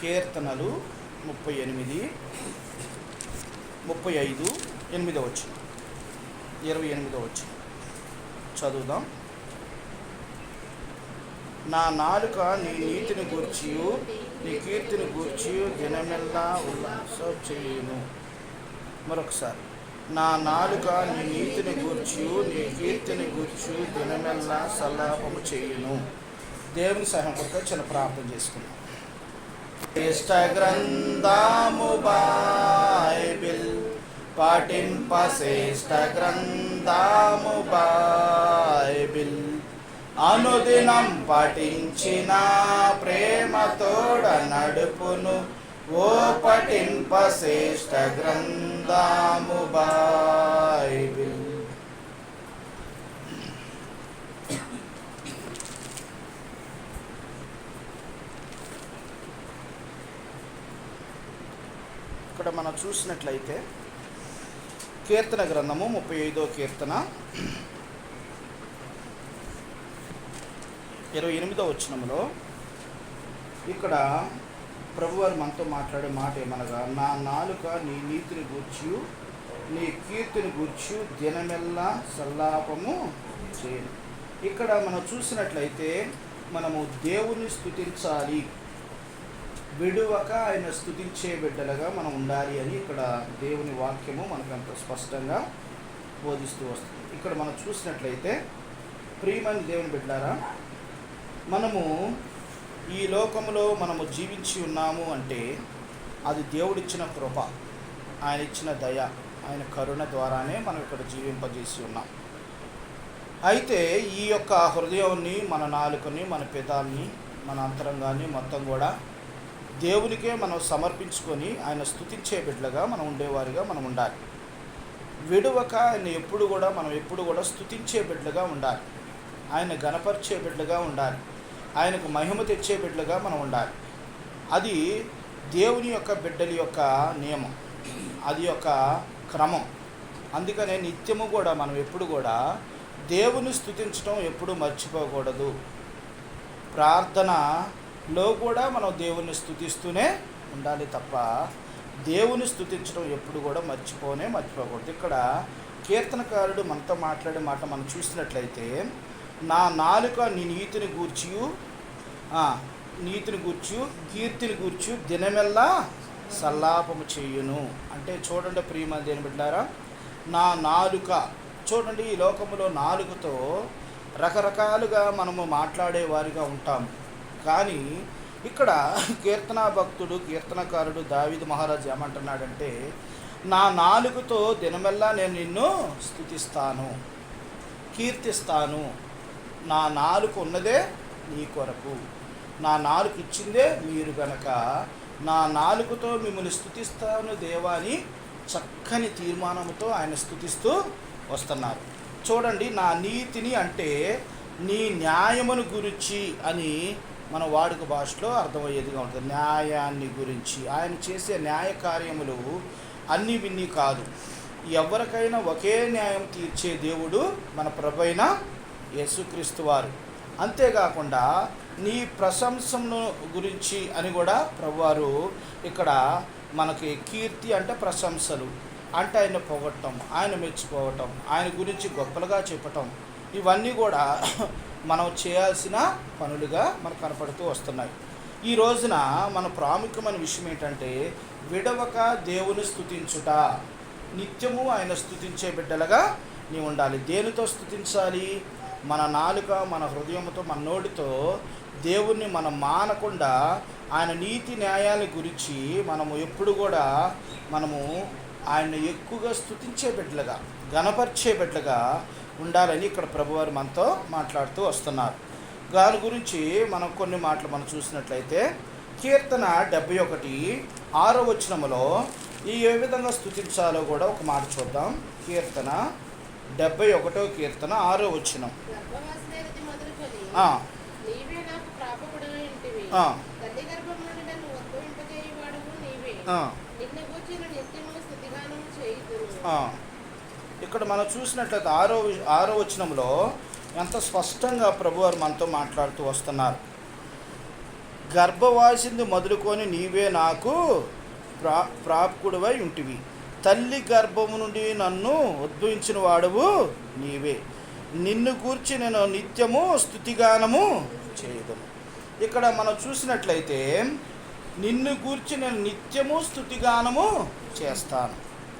కీర్తనలు ముప్పై ఎనిమిది ముప్పై ఐదు ఎనిమిదో వచ్చి ఇరవై ఎనిమిదో వచ్చి చదువుదాం. నా నాలుక నీ నీతిని గూర్చి నీ కీర్తిని గూర్చి దినమెల్లా ఉల్లాసం చేయను మరొకసారి. నా నాలుక నీ నీతిని గూర్చి నీ కీర్తిని గూర్చి దినమెల్లా సల్లాపము చేయును. దేవుని సహాయం కొరకు చిన్న ప్రార్థన చేసుకుందాం. శ్రేష్ట గ్రంథము బైబిల్ పాటింప శ్రేష్ట గ్రంథము బైబిల్ అనుదినం పఠించిన ప్రేమతోడ నడుపును ఓ పఠింప శ్రేష్ట చూసినట్లయితే కీర్తన గ్రంథము ముప్పై ఐదో కీర్తన ఇరవై ఎనిమిదో వచనములో ఇక్కడ ప్రభువారు మనతో మాట్లాడే మాట ఏమనగా నా నాలుక నీ నీతిని గూర్చి నీ కీర్తిని గూర్చి దినమెల్లా సల్లాపము చేయను. ఇక్కడ మనం చూసినట్లయితే మనము దేవుని స్తుతించాలి. విడువక ఆయన స్థుతించే బిడ్డలుగా మనం ఉండాలి అని ఇక్కడ దేవుని వాక్యము మనకు అంత స్పష్టంగా బోధిస్తూ వస్తుంది. ఇక్కడ మనం చూసినట్లయితే ప్రియమైన దేవుని బిడ్డారా మనము ఈ లోకంలో మనము జీవించి ఉన్నాము అంటే అది దేవుడిచ్చిన కృప ఆయన ఇచ్చిన దయ ఆయన కరుణ ద్వారానే మనం ఇక్కడ జీవింపజేసి ఉన్నాం. అయితే ఈ యొక్క హృదయాన్ని మన నాలుకని మన పెదాల్ని మన అంతరంగాన్ని మొత్తం కూడా దేవునికే మనం సమర్పించుకొని ఆయన స్థుతించే బిడ్డలుగా మనం ఉండేవారిగా మనం ఉండాలి. విడువక ఆయన ఎప్పుడు కూడా మనం ఎప్పుడు కూడా స్థుతించే బిడ్డలుగా ఉండాలి. ఆయన గణపరిచే బిడ్డలుగా ఉండాలి. ఆయనకు మహిమ తెచ్చే బిడ్డలుగా మనం ఉండాలి. అది దేవుని యొక్క బిడ్డల యొక్క నియమం. అది యొక్క క్రమం. అందుకనే నిత్యము కూడా మనం ఎప్పుడు కూడా దేవుని స్థుతించడం ఎప్పుడు మర్చిపోకూడదు. ప్రార్థన లో కూడా మనం దేవుణ్ణి స్థుతిస్తూనే ఉండాలి తప్ప దేవుని స్థుతించడం ఎప్పుడు కూడా మర్చిపోనే మర్చిపోకూడదు. ఇక్కడ కీర్తనకారుడు మనతో మాట్లాడే మాట మనం చూసినట్లయితే నా నాలుక నీ నీతిని గూర్చియు నీతిని గూర్చు కీర్తిని గూర్చు దినమెల్లా సల్లాపము చేయును. అంటే చూడండి ప్రియమ దేని బిడ్డారా నా నాలుక చూడండి ఈ లోకములో నాలుకతో రకరకాలుగా మనము మాట్లాడేవారిగా ఉంటాము. కానీ ఇక్కడ కీర్తనా భక్తుడు కీర్తనకారుడు దావిద్ మహారాజు ఏమంటున్నాడంటే నా నాలుగుతో దినమెల్లా నేను నిన్ను స్థుతిస్తాను కీర్తిస్తాను. నా నాలుగు ఉన్నదే నీ కొరకు. నా నాలుగు ఇచ్చిందే మీరు గనక. నా నాలుగుతో మిమ్మల్ని స్థుతిస్తాను దేవా అని చక్కని తీర్మానంతో ఆయన స్థుతిస్తూ వస్తున్నారు. చూడండి నా నీతిని అంటే నీ న్యాయమును గురించి అని మన వాడుక భాషలో అర్థమయ్యేదిగా ఉంటుంది. న్యాయాన్ని గురించి. ఆయన చేసే న్యాయ కార్యములు అన్నీ విన్ని కాదు. ఎవరికైనా ఒకే న్యాయం తీర్చే దేవుడు మన ప్రభైన యేసుక్రీస్తు వారు. అంతేకాకుండా నీ ప్రశంసను గురించి అని కూడా ప్రభువారు ఇక్కడ మనకి కీర్తి అంటే ప్రశంసలు. అంటే ఆయన పొగట్టం ఆయన మెచ్చుకోవటం ఆయన గురించి గొప్పలుగా చెప్పటం ఇవన్నీ కూడా మనం చేయాల్సిన పనులుగా మనకు కనపడుతూ వస్తున్నాయి. ఈ రోజున మన ప్రాముఖ్యమైన విషయం ఏంటంటే విడవక దేవుని స్థుతించుట నిత్యము ఆయన స్థుతించే బిడ్డలుగా నీ ఉండాలి. దేనితో స్థుతించాలి మన నాలుక మన హృదయంతో మన నోటితో దేవుణ్ణి మనం మానకుండా ఆయన నీతి న్యాయాల గురించి మనము ఎప్పుడు కూడా మనము ఆయన ఎక్కువగా స్థుతించే బిడ్డలుగా గణపరిచే బిడ్డలుగా ఉండాలని ఇక్కడ ప్రభువారు మనతో మాట్లాడుతూ వస్తున్నారు. దాని గురించి మనం కొన్ని మాటలు మనం చూసినట్లయితే కీర్తన డెబ్బై ఒకటి ఆరో వచనములో ఈ ఏ విధంగా స్తుతించాలో కూడా ఒక మాట చూద్దాం. కీర్తన డెబ్బై ఒకటో కీర్తన ఆరో వచనం. ఆ, ఇక్కడ మనం చూసినట్లయితే ఆరో ఆరో వచనంలో ఎంత స్పష్టంగా ప్రభువారు మనతో మాట్లాడుతూ వస్తున్నారు. గర్భవాసింది మొదలుకొని నీవే నాకు ప్రా ప్రాప్కుడివై ఉంటివి. తల్లి గర్భము నుండి నన్ను ఉద్భవించిన వాడువు నీవే. నిన్ను గూర్చి నేను నిత్యము స్థుతిగానము చేయదను. ఇక్కడ మనం చూసినట్లయితే నిన్ను గూర్చి నేను నిత్యము స్థుతిగానము చేస్తాను.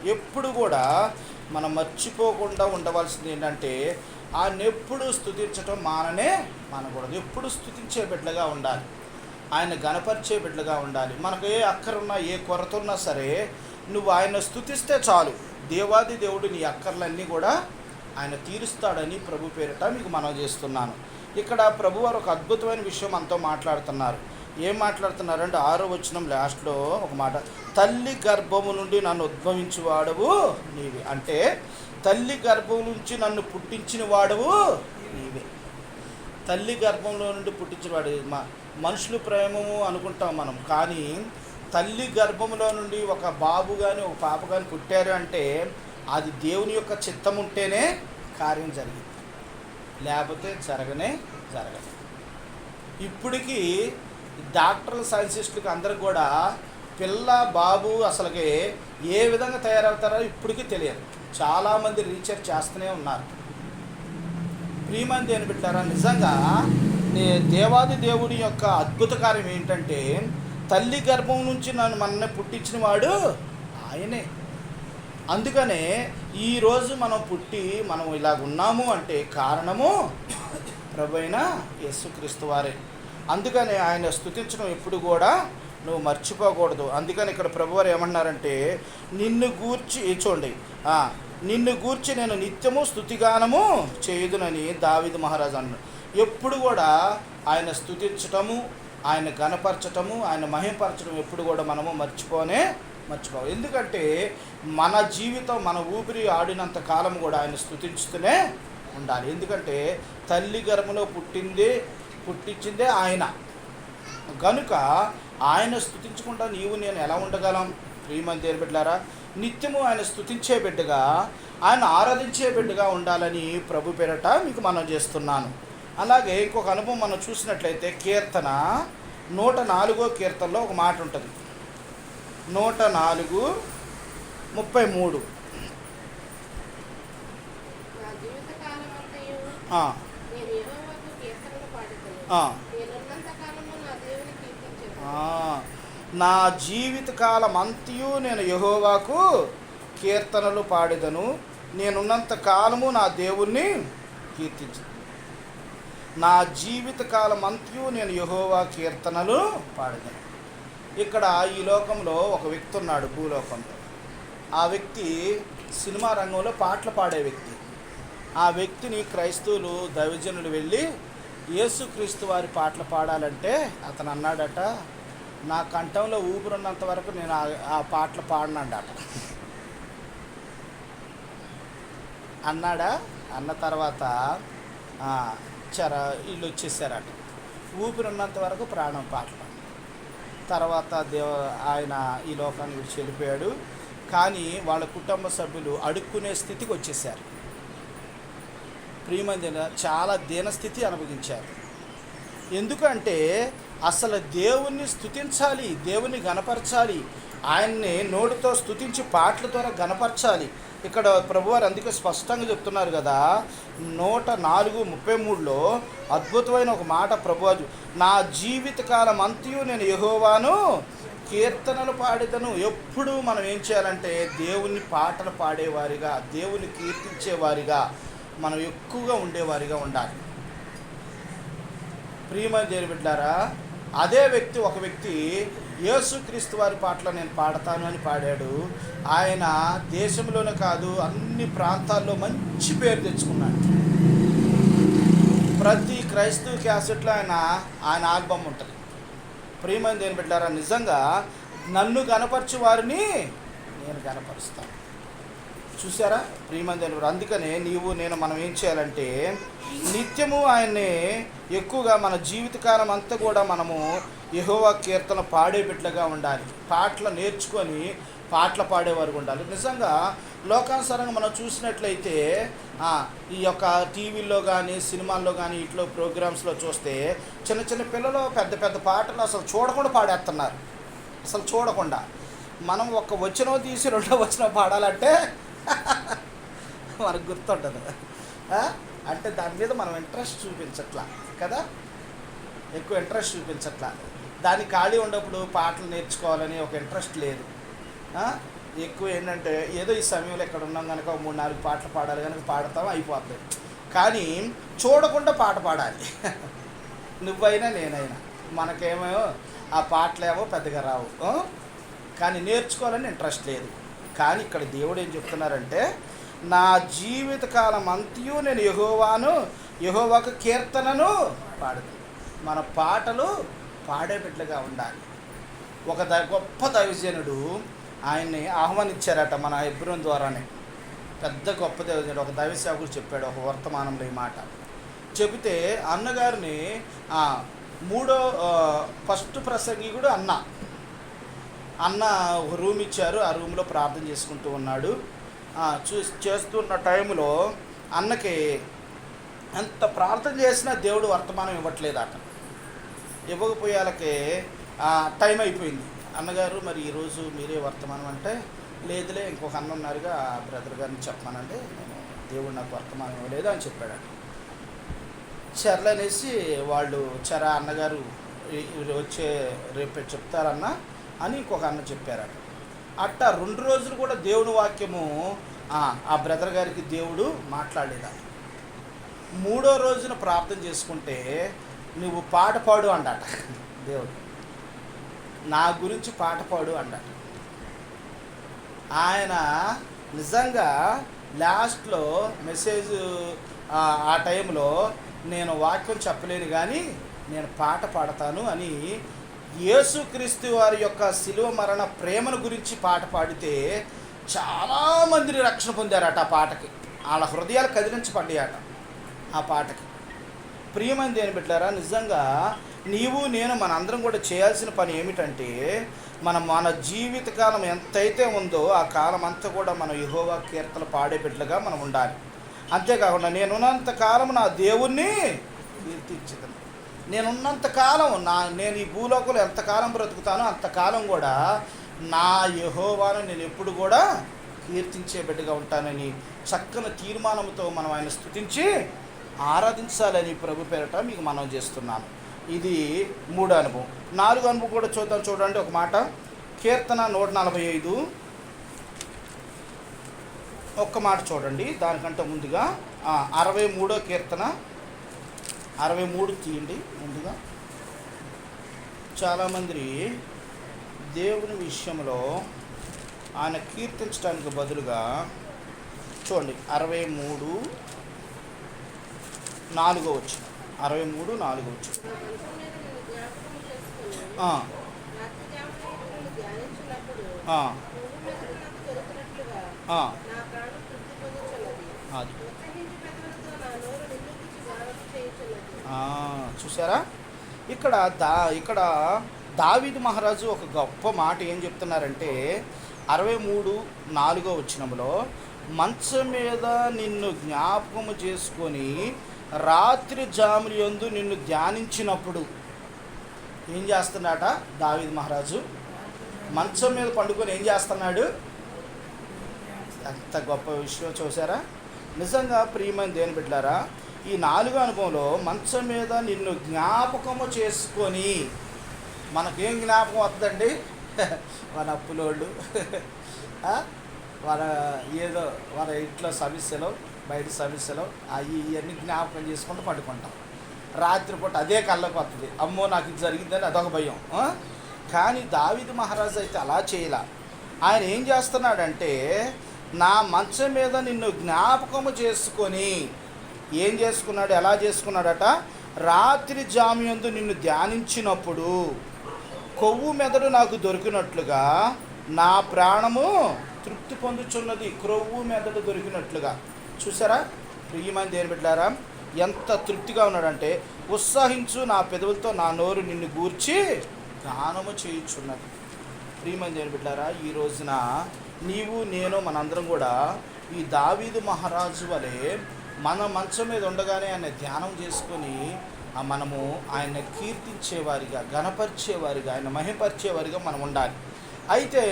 ఎప్పుడు కూడా మనం మర్చిపోకుండా ఉండవలసింది ఏంటంటే ఆయన ఎప్పుడు స్థుతించటం మాననే మానకూడదు. ఎప్పుడు స్థుతించే బిడ్డలుగా ఉండాలి. ఆయన గణపరిచే బిడ్డలుగా ఉండాలి. మనకు ఏ అక్కరున్నా ఏ కొరత ఉన్నా సరే నువ్వు ఆయన స్థుతిస్తే చాలు. దేవాది దేవుడు నీ అక్కర్లన్నీ కూడా ఆయన తీరుస్తాడని ప్రభు పేరిట మీకు మనం చేస్తున్నాను. ఇక్కడ ప్రభు వారు ఒక అద్భుతమైన విషయం మనతో మాట్లాడుతున్నారు. ఏం మాట్లాడుతున్నారంటే ఆరో వచనం లాస్ట్లో ఒక మాట తల్లి గర్భము నుండి నన్ను ఉద్భవించి వాడవు నీవే. అంటే తల్లి గర్భం నుంచి నన్ను పుట్టించిన వాడవు నీవే. తల్లి గర్భంలో నుండి పుట్టించిన వాడు. మా మనుషులు ప్రేమము అనుకుంటాం మనం. కానీ తల్లి గర్భంలో నుండి ఒక బాబు కానీ ఒక పాప కానీ పుట్టారు అంటే అది దేవుని యొక్క చిత్తం ఉంటేనే కార్యం జరిగింది. లేకపోతే జరగనే జరగదు. ఇప్పటికీ డాక్టర్లు సైన్సిస్టులకు అందరికి కూడా పిల్ల బాబు అసలుకి ఏ విధంగా తయారవుతారో ఇప్పటికీ తెలియదు. చాలామంది రీసెర్చ్ చేస్తూనే ఉన్నారు. ప్రియమంది అని పెట్టారా నిజంగా దేవాది దేవుడి యొక్క అద్భుత కార్యం ఏంటంటే తల్లి గర్భం నుంచి నన్ను మనల్ని పుట్టించిన వాడు ఆయనే. అందుకనే ఈరోజు మనం పుట్టి మనం ఇలాగ ఉన్నాము అంటే కారణము ప్రభు అయిన యేసుక్రీస్తు వారే. అందుకని ఆయన స్థుతించడం ఎప్పుడు కూడా నువ్వు మర్చిపోకూడదు. అందుకని ఇక్కడ ప్రభువారు ఏమంటున్నారంటే నిన్ను గూర్చి చూడండి నిన్ను గూర్చి నేను నిత్యము స్థుతిగానము చేయుదునని దావిదు మహారాజు అన్నాడు. ఎప్పుడు కూడా ఆయన స్థుతించటము ఆయన గణపరచటము ఆయన మహింపరచడం ఎప్పుడు కూడా మనము మర్చిపోనే మర్చిపోవు. ఎందుకంటే మన జీవితం మన ఊపిరి ఆడినంత కాలం కూడా ఆయన స్థుతించుతూనే ఉండాలి. ఎందుకంటే తల్లి గర్భంలో పుట్టింది పుట్టించిందే ఆయన. కనుక ఆయన స్థుతించకుండా నీవు నేను ఎలా ఉండగలం? ప్రియమంది బిడ్డారా నిత్యము ఆయన స్థుతించే బిడ్డగా ఆయన ఆరాధించే బిడ్డగా ఉండాలని ప్రభు పేరట మీకు మనం చేస్తున్నాను. అలాగే ఇంకొక అనుభవం మనం చూసినట్లయితే కీర్తన నూట నాలుగో కీర్తనలో ఒక మాట ఉంటుంది. నూట నాలుగు ముప్పై మూడు. నా జీవిత కాలం అంతయు ఆ, నేను యెహోవాకు కీర్తనలు పాడుతాను ఆ. నేనున్నంత కాలము నా దేవుని కీర్తించను ఆ, నా జీవితకాలం అంతయు నేను యహోవాకు కీర్తనలు పాడేదను. నేనున్నంత కాలము నా దేవుణ్ణి కీర్తించు. నా జీవితకాలం అంతయు నేను యహోవా కీర్తనలు పాడేదను. ఇక్కడ ఈ లోకంలో ఒక వ్యక్తి ఉన్నాడు భూలోకంలో. ఆ వ్యక్తి సినిమా రంగంలో పాటలు పాడే వ్యక్తి. ఆ వ్యక్తిని క్రైస్తవులు దైవజనులు వెళ్ళి యేసుక్రీస్తు వారి పాటలు పాడాలంటే అతను అన్నాడట నా కంఠంలో ఊపిరున్నంత వరకు నేను ఆ- పాటలు పాటలు అట. అన్నాడా? అన్న తర్వాత చర వీళ్ళు వచ్చేసారట. ఊపిరున్నంత వరకు ప్రాణం పాటలు తర్వాత దేవ ఆయన ఈ లోకాన్ని విడిచి వెళ్ళిపోయాడు. కానీ వాళ్ళ కుటుంబ సభ్యులు అడుక్కునే స్థితికి వచ్చేసారు. ప్రియమందిన చాలా దీనస్థితి అనుభవించారు. ఎందుకంటే అసలు దేవుణ్ణి స్థుతించాలి దేవుని గనపరచాలి ఆయన్ని నోటితో స్థుతించి పాటల ద్వారా గనపరచాలి ఇక్కడ ప్రభువారు అందుకే స్పష్టంగా చెప్తున్నారు కదా నూట నాలుగు ముప్పై మూడులో అద్భుతమైన ఒక మాట ప్రభువారు నా జీవితకాలం అంతయు నేను యెహోవాను కీర్తనలు పాడేదను. ఎప్పుడు మనం ఏం చేయాలంటే దేవుని పాటలు పాడేవారిగా దేవుని కీర్తించేవారిగా మనం ఎక్కువగా ఉండేవారిగా ఉండాలి. ప్రియమైన దేవుని బిడ్డారా అదే వ్యక్తి ఒక వ్యక్తి యేసుక్రీస్తు వారి పాటలు నేను పాడతాను అని పాడాడు. ఆయన దేశంలోనే కాదు అన్ని ప్రాంతాల్లో మంచి పేరు తెచ్చుకున్నాడు. ప్రతి క్రైస్తవ క్యాసెట్లో ఆయన ఆయన ఆల్బమ్ ఉంటుంది. ప్రియమైన దేని పెట్టారా నిజంగా నన్ను కనపరచు వారిని నేను కనపరుస్తాను చూసారా ప్రియమంది అందుకనే నీవు నేను మనం ఏం చేయాలంటే నిత్యము ఆయన్ని ఎక్కువగా మన జీవితకాలం అంతా కూడా మనము యహోవా కీర్తన పాడే బిడ్డగా ఉండాలి. పాటలు నేర్చుకొని పాటలు పాడేవారు ఉండాలి. నిజంగా లోకానుసారంగా మనం చూసినట్లయితే ఈ యొక్క టీవీల్లో కానీ సినిమాల్లో కానీ ఇట్లో ప్రోగ్రామ్స్లో చూస్తే చిన్న చిన్న పిల్లలు పెద్ద పెద్ద పాటలు అసలు చూడకుండా పాడేస్తున్నారు అసలు చూడకుండా. మనం ఒక వచనం తీసి రెండో వచనం పాడాలంటే మనకు గుర్తుండదు. అంటే దాని మీద మనం ఇంట్రెస్ట్ చూపించట్లా కదా? ఎక్కువ ఇంట్రెస్ట్ చూపించట్లా. దాని ఖాళీ ఉన్నప్పుడు పాటలు నేర్చుకోవాలని ఒక ఇంట్రెస్ట్ లేదు. ఎక్కువ ఏంటంటే ఏదో ఈ సమయంలో ఇక్కడ ఉన్నాం కనుక ఒక మూడు నాలుగు పాటలు పాడాలి కనుక పాడతాం అయిపోతుంది కానీ చూడకుండా పాట పాడాలి. నువ్వైనా నేనైనా. మనకేమో ఆ పాటలేమో పెద్దగా రావు. కానీ నేర్చుకోవాలని ఇంట్రెస్ట్ లేదు. కానీ ఇక్కడ దేవుడు ఏం చెప్తున్నారంటే నా జీవితకాలం అంత్యు నేను యహోవాను యహోవాకు కీర్తనను పాడుతాను మన పాటలు పాడే ఉండాలి. ఒక ద గొప్ప దైవజనుడు ఆయన్ని ఆహ్వానించారట మన ఎబ్రోన్ ద్వారానే. పెద్ద గొప్ప దైవజనుడు ఒక దైవసేవకుడు చెప్పాడు ఒక వర్తమానంలో ఈ మాట. చెబితే అన్నగారిని మూడో ఫస్ట్ ఫస్ట్ ప్రసంగికుడు అన్న. అన్న ఒక రూమ్ ఇచ్చారు. ఆ రూమ్లో ప్రార్థన చేసుకుంటూ ఉన్నాడు. చూ చేస్తున్న టైంలో అన్నకి ఎంత ప్రార్థన చేసినా దేవుడు వర్తమానం ఇవ్వట్లేదు ఇవ్వకపోయాలకే ఆ, టైం అయిపోయింది. అన్నగారు మరి ఈరోజు మీరే వర్తమానం అంటే లేదులే ఇంకొక అన్న ఉన్నారుగా ఆ బ్రదర్ గారిని చెప్పమానంటే నేను దేవుడు నాకు వర్తమానం ఇవ్వలేదు అని చెప్పాడు చర్లనేసి వాళ్ళు చరా అన్నగారు వచ్చే రేపు చెప్తారన్నా అని ఇంకొక అన్న చెప్పారట. అట్ట రెండు రోజులు కూడా దేవుని వాక్యము ఆ, బ్రదర్ గారికి దేవుడు మాట్లాడలేదా? మూడో రోజున ప్రార్థన చేసుకుంటే నువ్వు పాట పాడు అండట దేవుడు. నా గురించి పాట పాడు అండట ఆయన నిజంగా లాస్ట్లో మెసేజ్ ఆ టైంలో నేను వాక్యం చెప్పలేను కానీ నేను పాట పాడతాను అని యేసుక్రీస్తు వారి యొక్క శిలువ మరణ ప్రేమను గురించి పాట పాడితే చాలామంది రక్షణ పొందారట ఆ పాటకి. వాళ్ళ హృదయాలు కదిలించబడ్డాయట ఆ పాటకి. ప్రియమైన దేని బిడ్డారా నిజంగా నీవు నేను మన అందరం కూడా చేయాల్సిన పని ఏమిటంటే మన మన జీవితకాలం ఎంతైతే ఉందో ఆ కాలం అంతా కూడా మనం యహోవా కీర్తన పాడే బిడ్డలుగా మనం ఉండాలి. అంతేకాకుండా నేనున్నంత కాలం నా దేవుణ్ణి కీర్తించదను నేనున్నంత కాలం నా నేను ఈ భూలోకంలో ఎంతకాలం బ్రతుకుతానో అంతకాలం కూడా నా యహోవాను నేను ఎప్పుడు కూడా కీర్తించే బిడ్డగా ఉంటానని చక్కని తీర్మానంతో మనం ఆయన స్థుతించి ఆరాధించాలని ప్రభు పేరట మీకు మనం చేస్తున్నాను. ఇది మూడో అనుభవం. నాలుగో అనుభవం కూడా చూద్దాం. చూడండి ఒక మాట. కీర్తన నూట నలభై ఐదు. ఒక్క మాట చూడండి. దానికంటే ముందుగా అరవై మూడో కీర్తన అరవై మూడు తీయండి ముందుగా. చాలామంది దేవుని విషయంలో ఆయన కీర్తించడానికి బదులుగా చూడండి అరవై మూడు నాలుగో వచ్చిన. అరవై మూడు నాలుగో పొందుచున్నది. అది ఉత్సహించు పెదవులతో నా నోరు నిన్ను గురించి గానం చేయుచున్నది. ఆ, చూసారా ఇక్కడ దా ఇక్కడ దావిద్ మహారాజు ఒక గొప్ప మాట ఏం చెప్తున్నారంటే అరవై మూడు నాలుగో వచ్చినములో మంచం మీద నిన్ను జ్ఞాపకము చేసుకొని రాత్రి జాముని యందు నిన్ను ధ్యానించినప్పుడు ఏం చేస్తున్నాట దావిద్ మహారాజు? మంచం మీద పండుకొని ఏం చేస్తున్నాడు? ఎంత గొప్ప విషయం చూసారా నిజంగా ప్రియమైన దేని బిడ్డారా ఈ నాలుగో అనుభవంలో మంచం మీద నిన్ను జ్ఞాపకము చేసుకొని మనకేం జ్ఞాపకం వద్దండి మన అప్పులోళ్ళు. వాళ్ళ ఏదో వాళ్ళ ఇంట్లో సమస్యలు బయట సమస్యలు అవి ఇవన్నీ జ్ఞాపకం చేసుకుంటూ పడుకుంటాం. రాత్రిపూట అదే కళ్ళకు వస్తుంది. అమ్మో నాకు ఇది జరిగిందని అదొక భయం. కానీ దావిది మహారాజు అయితే అలా చేయలా. ఆయన ఏం చేస్తున్నాడంటే నా మంచం మీద నిన్ను జ్ఞాపకము చేసుకొని ఏం చేసుకున్నాడు ఎలా చేసుకున్నాడట? రాత్రి జామ్యందు నిన్ను ధ్యానించినప్పుడు కొవ్వు మెదడు నాకు దొరికినట్లుగా నా ప్రాణము తృప్తి పొందుచున్నది క్రొవ్వు మెదడు దొరికినట్లుగా. చూసారా ప్రియమైన దేని బిడ్డారా ఎంత తృప్తిగా ఉన్నాడంటే ఉత్సాహించు నా పెదవులతో నా నోరు నిన్ను గూర్చి గానము చేయుచున్నది. ప్రియమైన దేని బిడ్డారా ఈ రోజున నీవు నేను మనందరం కూడా ఈ దావీదు మహారాజు వలె మన మంచం మీద ఉండగానే ఆయన ధ్యానం చేసుకొని మనము ఆయన కీర్తించేవారిగా గణపరిచేవారిగా ఆయన మహిపరిచేవారిగా మనం ఉండాలి. అయితే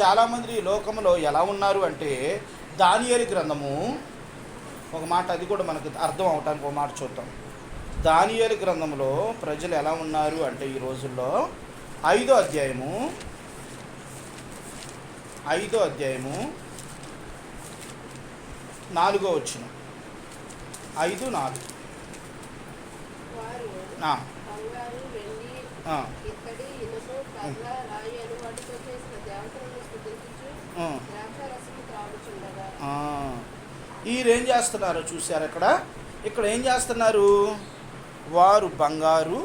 చాలామంది ఈ లోకంలో ఎలా ఉన్నారు అంటే దానియలి గ్రంథము ఒక మాట అది కూడా మనకు అర్థం అవటానికి ఒక మాట చూద్దాం. దానియలి గ్రంథంలో ప్రజలు ఎలా ఉన్నారు అంటే ఈ రోజుల్లో ఐదో అధ్యాయము ఐదో అధ్యాయము నాలుగో వచ్చినాం ఐదు నాలుగు. అని వాటితో. వీరేం చేస్తున్నారు చూశారు అక్కడ ఇక్కడ ఏం చేస్తున్నారు? వారు బంగారు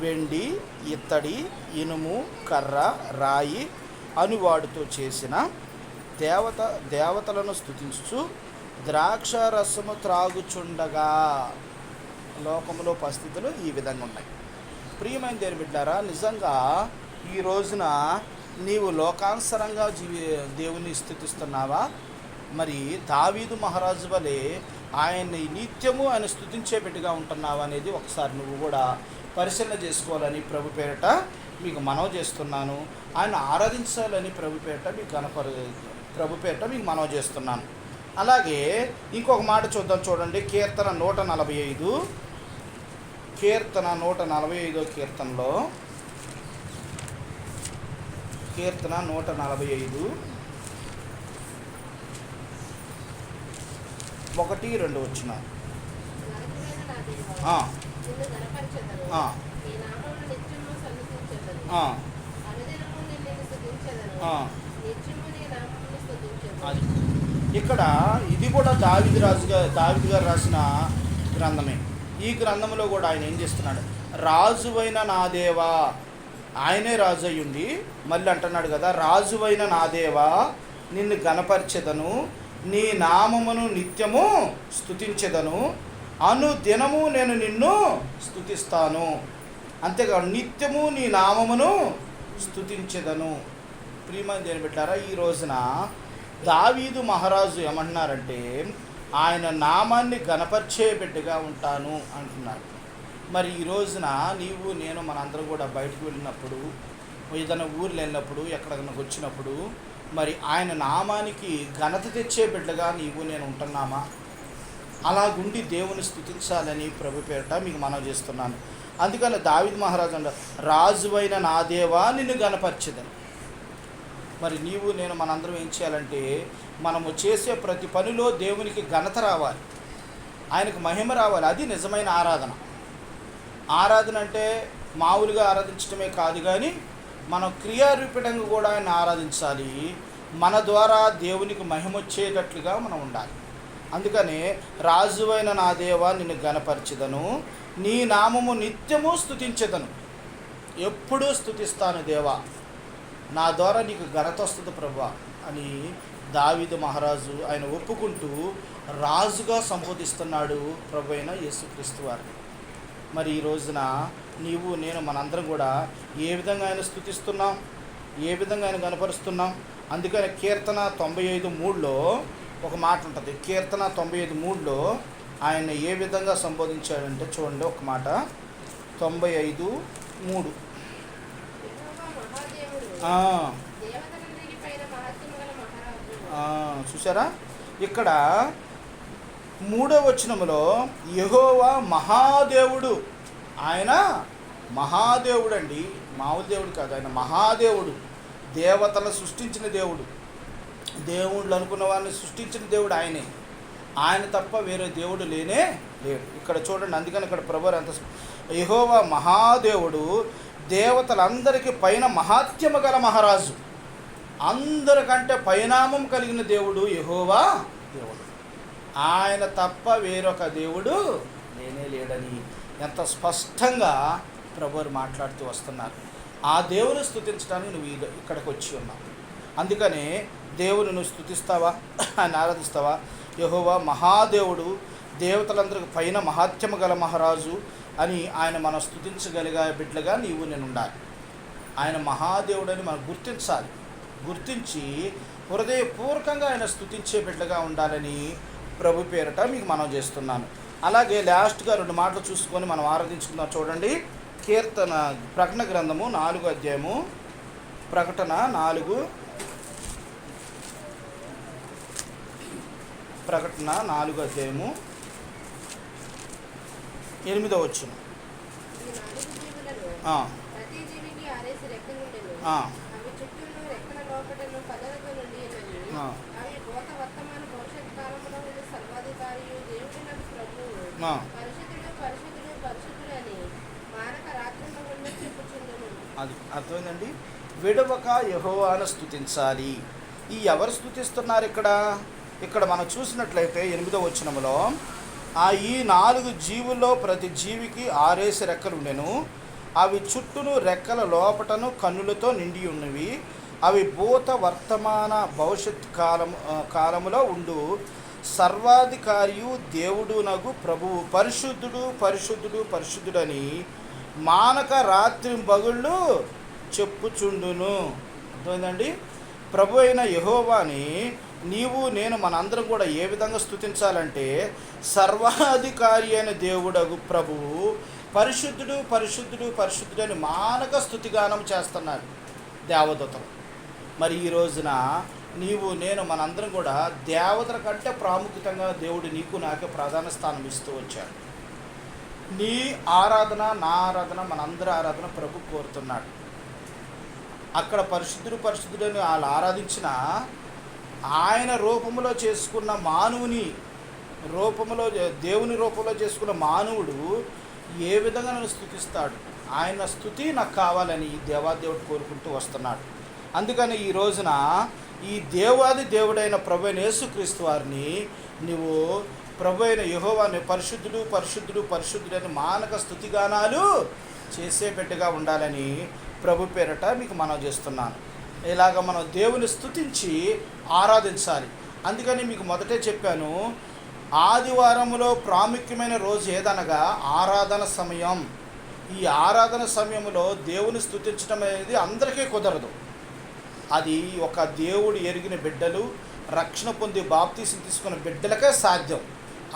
వెండి ఇత్తడి ఇనుము కర్ర రాయి అనువాడుతో చేసిన దేవత దేవతలను స్తుతించు ద్రాక్ష రసము త్రాగుచుండగా లోకంలో పరిస్థితులు ఈ విధంగా ఉన్నాయి. ప్రియమైన దేని బిడ్డారా నిజంగా ఈ రోజున నీవు లోకానుసరంగా జీవి దేవుని స్థుతిస్తున్నావా? మరి దావీదు మహారాజు వలె ఆయన్ని నిత్యము ఆయన స్థుతించే బిడ్డగా ఉంటున్నావా అనేది ఒకసారి నువ్వు కూడా పరిశీలన చేసుకోవాలని ప్రభు పేరిట మీకు మనవి చేస్తున్నాను. ఆయన ఆరాధించాలని ప్రభు పేరిట మీకు కనపరు ప్రభు పేరిట మీకు మనవి చేస్తున్నాను. అలాగే ఇంకొక మాట చూద్దాం చూడండి. కీర్తన నూట నలభై ఐదు. కీర్తన నూట నలభై ఐదో కీర్తనలో కీర్తన నూట నలభై ఐదు. ఒకటి రెండు వచ్చిన. ఆ, నిన్ను గణపరచెదను. ఆ. నీ నామమును నిత్యము సన్నుతించెదను. ఆ, అనుదినము నిన్ను స్తుతించెదను. ఆ. నిత్యము నీ నామమును స్తుతించెదను. అది ఇక్కడ ఇది కూడా దావిది రాజు గారు దావిది గారు రాసిన గ్రంథమే. ఈ గ్రంథంలో కూడా ఆయన ఏం చేస్తున్నాడు? రాజువైన నా దేవా ఆయనే రాజు అయ్యుండి మళ్ళీ అంటున్నాడు కదా రాజువైన నా దేవా నిన్ను గణపరిచెదను నీ నామమును నిత్యము స్థుతించెదను అను దినము నేను నిన్ను స్థుతిస్తాను అంతేకాదు నిత్యము నీ నామమును స్థుతించెదను ప్రియమైన దేని పెట్టారా ఈ రోజున దావీదు మహారాజు ఏమంటున్నారంటే ఆయన నామాన్ని గణపరిచే బిడ్డగా ఉంటాను అంటున్నారు మరి ఈ రోజున నీవు నేను మనందరం కూడా బయటకు వెళ్ళినప్పుడు ఏదైనా ఊర్లు వెళ్ళినప్పుడు ఎక్కడికైనా వచ్చినప్పుడు మరి ఆయన నామానికి ఘనత తెచ్చే బిడ్డగా నీవు నేను ఉంటున్నామా? అలాగుండి దేవుని స్థుతించాలని ప్రభు పేరిట మీకు మనం చేస్తున్నాను. అందుకని దావిద్ మహారాజు అంటారు రాజువైన నా దేవా నిన్ను గణపరిచెదని మరి నీవు నేను మనందరం ఏం చేయాలంటే మనము చేసే ప్రతి పనిలో దేవునికి ఘనత రావాలి. ఆయనకు మహిమ రావాలి. అది నిజమైన ఆరాధన. ఆరాధన అంటే మామూలుగా ఆరాధించడమే కాదు కానీ మనం క్రియారూపిడంగా కూడా ఆయన ఆరాధించాలి. మన ద్వారా దేవునికి మహిమ వచ్చేటట్లుగా మనం ఉండాలి. అందుకనే రాజువైన నా దేవా నిన్ను గణపరిచెదను నీ నామము నిత్యము స్థుతించదను ఎప్పుడూ స్థుతిస్తాను దేవా. నా ద్వారా నీకు ఘనత వస్తుంది ప్రభా అని దావిద మహారాజు ఆయన ఒప్పుకుంటూ రాజుగా సంబోధిస్తున్నాడు ప్రభు అయిన యేసుక్రీస్తు వారిని మరి ఈ రోజున నీవు నేను మనందరం కూడా ఏ విధంగా ఆయన స్థుతిస్తున్నాం? ఏ విధంగా ఆయన కనపరుస్తున్నాం అందుకని కీర్తన తొంభై ఐదు మూడులో ఒక మాట ఉంటుంది. కీర్తన తొంభై ఐదు మూడులో ఆయన ఏ విధంగా సంబోధించాడంటే చూడండి ఒక మాట. తొంభై ఐదు మూడు యెహోవా మహాదేవుడు, ఆ, దేవతలందరికీ పైన మహత్యము గల మహారాజు. ఆ, చూసారా ఇక్కడ మూడో వచనములో యహోవా మహాదేవుడు. ఆయన మహాదేవుడు అండి మామూలు దేవుడు కాదు ఆయన మహాదేవుడు. దేవతలను సృష్టించిన దేవుడు. దేవుళ్ళు అనుకున్న వారిని సృష్టించిన దేవుడు ఆయనే. ఆయన తప్ప వేరే దేవుడు లేనే లేడు. ఇక్కడ చూడండి అందుకని ఇక్కడ ప్రభు అంత యహోవా మహాదేవుడు దేవతలందరికీ పైన మహాత్యము గల మహారాజు. అందరికంటే పరిణామం కలిగిన దేవుడు యహోవా దేవుడు. ఆయన తప్ప వేరొక దేవుడు లేనే లేడని ఎంత స్పష్టంగా ప్రభువారు మాట్లాడుతూ వస్తున్నారు. ఆ దేవుని స్థుతించడానికి నువ్వు ఇక్కడికి వచ్చి ఉన్నావు. అందుకనే దేవుని నువ్వు స్థుతిస్తావా ఆయన ఆరాధిస్తావా? యహోవా మహాదేవుడు దేవతలందరికి పైన మహాత్యము గల మహారాజు అని ఆయన మనం స్థుతించగలిగే బిడ్డలుగా నీవు నేను ఉండాలి ఆయన మహాదేవుడని మనం గుర్తించాలి. గుర్తించి హృదయపూర్వకంగా ఆయన స్థుతించే బిడ్డగా ఉండాలని ప్రభు పేరట మీకు మనం చేస్తున్నాను. అలాగే లాస్ట్గా రెండు మాటలు చూసుకొని మనం ఆరాధించుకుందాం. చూడండి కీర్తన ప్రకటన గ్రంథము నాలుగు అధ్యాయము ప్రకటన నాలుగు ప్రకటన నాలుగు అధ్యాయము ఎనిమిదో వచ్చును. అది అర్థమైందండి? విడవక యహోవాను స్తుతించాలి. ఈ ఎవరు స్తుతిస్తున్నారు ఇక్కడ? ఇక్కడ మనం చూసినట్లయితే ఎనిమిదో వచనములో ఆ ఈ నాలుగు జీవుల్లో ప్రతి జీవికి ఆరేసి రెక్కలు ఉండెను అవి చుట్టూను రెక్కల లోపటను కన్నులతో నిండి ఉన్నవి. అవి భూత వర్తమాన భవిష్యత్ కాలము కాలములో ఉండు. సర్వాధికారియు దేవుడునగు ప్రభువు పరిశుద్ధుడు పరిశుద్ధుడు పరిశుద్ధుడని మానక రాత్రి బగుళ్ళు చెప్పుచుండును. అర్థమైందండి? ప్రభు అయిన యహోవాని నీవు నేను మనందరం కూడా ఏ విధంగా స్థుతించాలంటే సర్వాధికారి అయిన దేవుడగు ప్రభువు పరిశుద్ధుడు పరిశుద్ధుడు పరిశుద్ధుడు అని మానక స్థుతిగానం చేస్తున్నాడు దేవదూతలు. మరి ఈ రోజున నీవు నేను మనందరం కూడా దేవతల కంటే ప్రాముఖ్యతంగా దేవుడు నీకు నాకే ప్రధాన స్థానం ఇస్తూ వచ్చాడు. నీ ఆరాధన నా ఆరాధన మనందరి ఆరాధన ప్రభు కోరుతున్నాడు. అక్కడ పరిశుద్ధుడు పరిశుద్ధుడు అని వాళ్ళు ఆరాధించిన ఆయన రూపంలో చేసుకున్న మానవుని రూపంలో దేవుని రూపంలో చేసుకున్న మానవుడు ఏ విధంగా నన్ను స్థుతిస్తాడు? ఆయన స్థుతి నాకు కావాలని దేవాదేవుడు కోరుకుంటూ వస్తున్నాడు. అందుకని ఈ రోజున ఈ దేవాది దేవుడైన ప్రభు అయిన యేసుక్రీస్తు వారిని నువ్వు ప్రభు అయిన యహోవాని పరిశుద్ధుడు పరిశుద్ధుడు పరిశుద్ధుడు అని మానక స్థుతిగానాలు చేసే బిడ్డగా ఉండాలని ప్రభు పేరట మీకు మనం చేస్తున్నాను. ఇలాగ మనం దేవుని స్థుతించి ఆరాధించాలి. అందుకని మీకు మొదటే చెప్పాను ఆదివారంలో ప్రాముఖ్యమైన రోజు ఏదనగా ఆరాధన సమయం. ఈ ఆరాధన సమయంలో దేవుని స్థుతించడం అనేది అందరికీ కుదరదు. అది ఒక దేవుడు ఎరిగిన బిడ్డలు రక్షణ పొంది బాప్తీసం తీసుకున్న బిడ్డలకే సాధ్యం.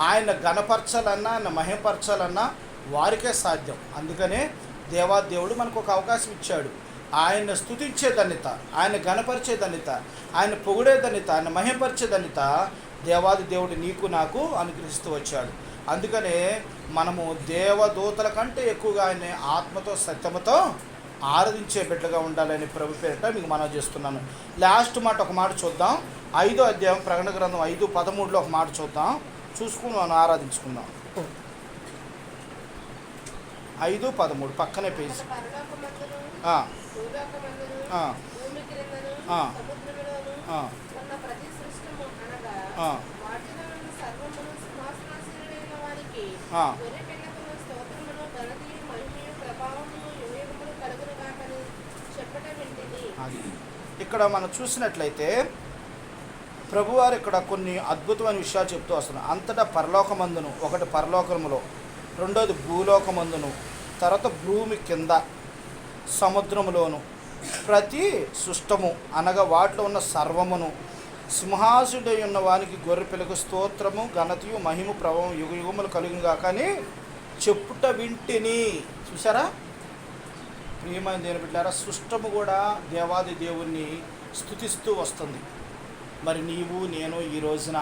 ఆయన గణపరచాలన్నా ఆయన మహిమపరచాలన్నా వారికే సాధ్యం. అందుకనే దేవాదేవుడు మనకు ఒక అవకాశం ఇచ్చాడు. ఆయన స్థుతించే ధన్యత ఆయన గణపరిచే ధన్యత ఆయన పొగిడే ధన్యత ఆయన మహిమపరిచే ధన్యత దేవాది దేవుడు నీకు నాకు అనుగ్రహిస్తూ వచ్చాడు. అందుకనే మనము దేవదూతల కంటే ఎక్కువగా ఆయన ఆత్మతో సత్యముతో ఆరాధించే బిడ్డగా ఉండాలని ప్రభు పేరిట మీకు మనం చేస్తున్నాను. లాస్ట్ మాట ఒక మాట చూద్దాం. ఐదో అధ్యాయం ప్రకటన గ్రంథం ఐదు పదమూడులో ఒక మాట చూద్దాం. చూసుకుని మనం ఆరాధించుకుందాం. ఐదు పదమూడు పక్కనే పేజ్. అది. ఇక్కడ మనం చూసినట్లయితే ప్రభువారు ఇక్కడ కొన్ని అద్భుతమైన విషయాలు చెప్తూ వస్తున్నారు. అంతటా పరలోకమందును ఒకటి పరలోకములో రెండోది భూలోకమందును తర్వాత భూమి కింద సముద్రములోను. ప్రతి సుష్టము అనగా వాటిలో ఉన్న సర్వమును సింహాసుడై ఉన్న వానికి గొర్రెపిల్లకు స్తోత్రము ఘనతయు మహిమ ప్రభావం యుగ యుగములు కలుగుగా కానీ చెప్పుట వింటిని. చూసారా ప్రియమైన దేని బిడ్డారా సృష్టము కూడా దేవాది దేవుణ్ణి స్థుతిస్తూ వస్తుంది. మరి నీవు నేను ఈ రోజున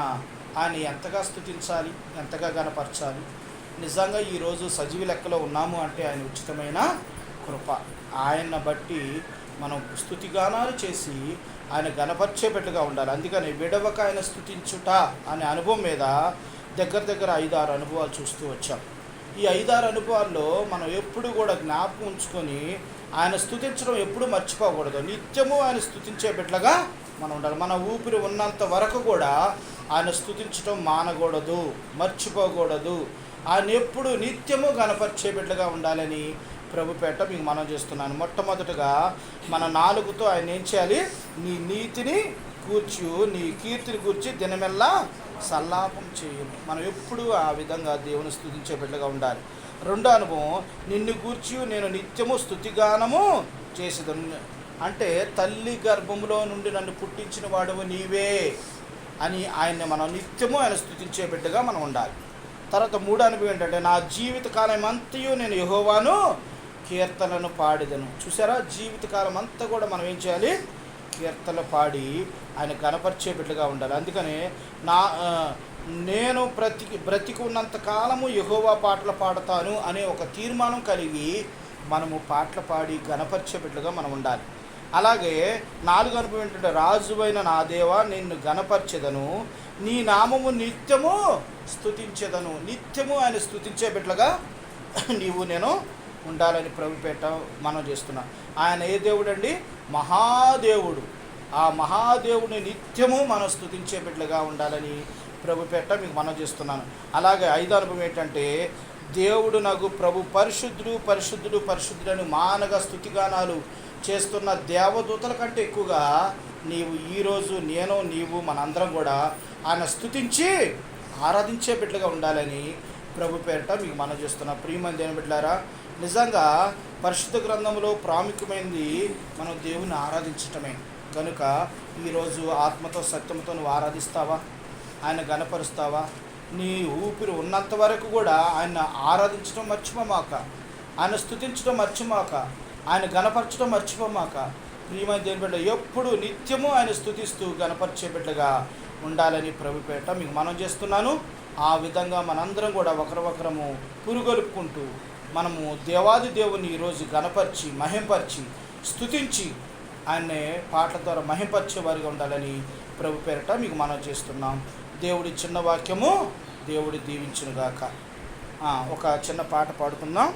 ఆయన ఎంతగా స్థుతించాలి ఎంతగా గనపరచాలి నిజంగా ఈరోజు సజీవి లెక్కలో ఉన్నాము అంటే ఆయన ఉచితమైన కృప. ఆయన్ని బట్టి మనం స్థుతిగానాలు చేసి ఆయన గణపరిచే ఉండాలి. అందుకని విడవక ఆయన స్థుతించుట అనే అనుభవం మీద దగ్గర దగ్గర ఐదారు అనుభవాలు చూస్తూ వచ్చాం. ఈ ఐదారు అనుభవాల్లో మనం ఎప్పుడు కూడా జ్ఞాపకం ఉంచుకొని ఆయన స్థుతించడం ఎప్పుడూ మర్చిపోకూడదు. నిత్యము ఆయన స్థుతించే బిడ్డగా మనం ఉండాలి. మన ఊపిరి ఉన్నంత వరకు కూడా ఆయన స్థుతించడం మానకూడదు మర్చిపోకూడదు. ఆయన ఎప్పుడు నిత్యము కనపరిచే బిడ్డగా ఉండాలని ప్రభుపేట మీకు మనం చేస్తున్నాను. మొట్టమొదటగా మన నాలుగుతో ఆయన ఏం చేయాలి? నీ నీతిని కూర్చు నీ కీర్తిని కూర్చి దినమెల్లా సల్లాపం చేయను. మనం ఎప్పుడు ఆ విధంగా దేవుని స్థుతించే బిడ్డగా ఉండాలి. రెండో అనుభవం నిన్ను గూర్చి నేను నిత్యము స్థుతిగానము చేసేదను. అంటే తల్లి గర్భంలో నుండి నన్ను పుట్టించిన వాడువు నీవే అని ఆయన్ని మనం నిత్యము ఆయన స్థుతించే బిడ్డగా మనం ఉండాలి. తర్వాత మూడో అనుభవం ఏంటంటే నా జీవిత కాలం అంతయు నేను యహోవాను కీర్తనను పాడిదను. చూసారా జీవితకాలం అంతా కూడా మనం ఏం చేయాలి? కీర్తనలు పాడి ఆయన గణపరిచే బిడ్డగా ఉండాలి. అందుకని నా నేను బ్రతికి బ్రతికి ఉన్నంత కాలము యహోవా పాటలు పాడతాను అనే ఒక తీర్మానం కలిగి మనము పాటలు పాడి గణపరిచే బిడ్డగా మనం ఉండాలి. అలాగే నాలుగు అనుభవం ఏంటంటే రాజువైన నా దేవా నిన్ను గణపరిచెదను నీ నామము నిత్యము స్థుతించేదను నిత్యము ఆయన స్థుతించే బిడ్డలుగా నీవు నేను ఉండాలని ప్రభుపేట మనం చేస్తున్నాం. ఆయన ఏ దేవుడు అండి మహాదేవుడు. ఆ మహాదేవుని నిత్యము మనం స్తుతించే బిడ్డలుగా ఉండాలని ప్రభుపేట మీకు మనం చేస్తున్నాను. అలాగే ఐదో అనుభవం ఏంటంటే దేవుడు నాకు ప్రభు పరిశుద్ధుడు పరిశుద్ధుడు పరిశుద్ధుడని మానగా స్థుతిగానాలు చేస్తున్న దేవదూతల కంటే ఎక్కువగా నీవు ఈరోజు నేను నీవు మనందరం కూడా ఆయన స్థుతించి ఆరాధించే బిడ్డలుగా ఉండాలని ప్రభు పేరిట మీకు మనం చేస్తున్న ప్రియమంది దేని బిడ్డారా నిజంగా పరిశుద్ధ గ్రంథంలో ప్రాముఖ్యమైనది మనం దేవుని ఆరాధించటమే. కనుక ఈరోజు ఆత్మతో సత్యంతో నువ్వు ఆరాధిస్తావా? ఆయన గనపరుస్తావా నీ ఊపిరి ఉన్నంత వరకు కూడా ఆయన ఆరాధించడం మర్చిపోమాక ఆయన స్థుతించడం మర్చిపోమాక ఆయన గనపరచడం మర్చిపోమాక ప్రియమైన దేని బిడ్డ ఎప్పుడు నిత్యము ఆయన స్థుతిస్తూ గనపరిచే బిడ్డగా ఉండాలని ప్రభుపేట మీకు మనం చేస్తున్నాను. ఆ విధంగా మనందరం కూడా ఒకరొకరము పురుగొలుపుకుంటూ మనము దేవాది దేవుని ఈరోజు గణపరిచి మహింపరిచి స్తుతించి ఆయన్ని పాటల ద్వారా మహింపరిచే వారిగా ఉండాలని ప్రభు పేరిట మీకు మనం చేస్తున్నాం. దేవుడి చిన్న వాక్యము దేవుడి దీవించునుగాక. ఒక చిన్న పాట పాడుకుందాం.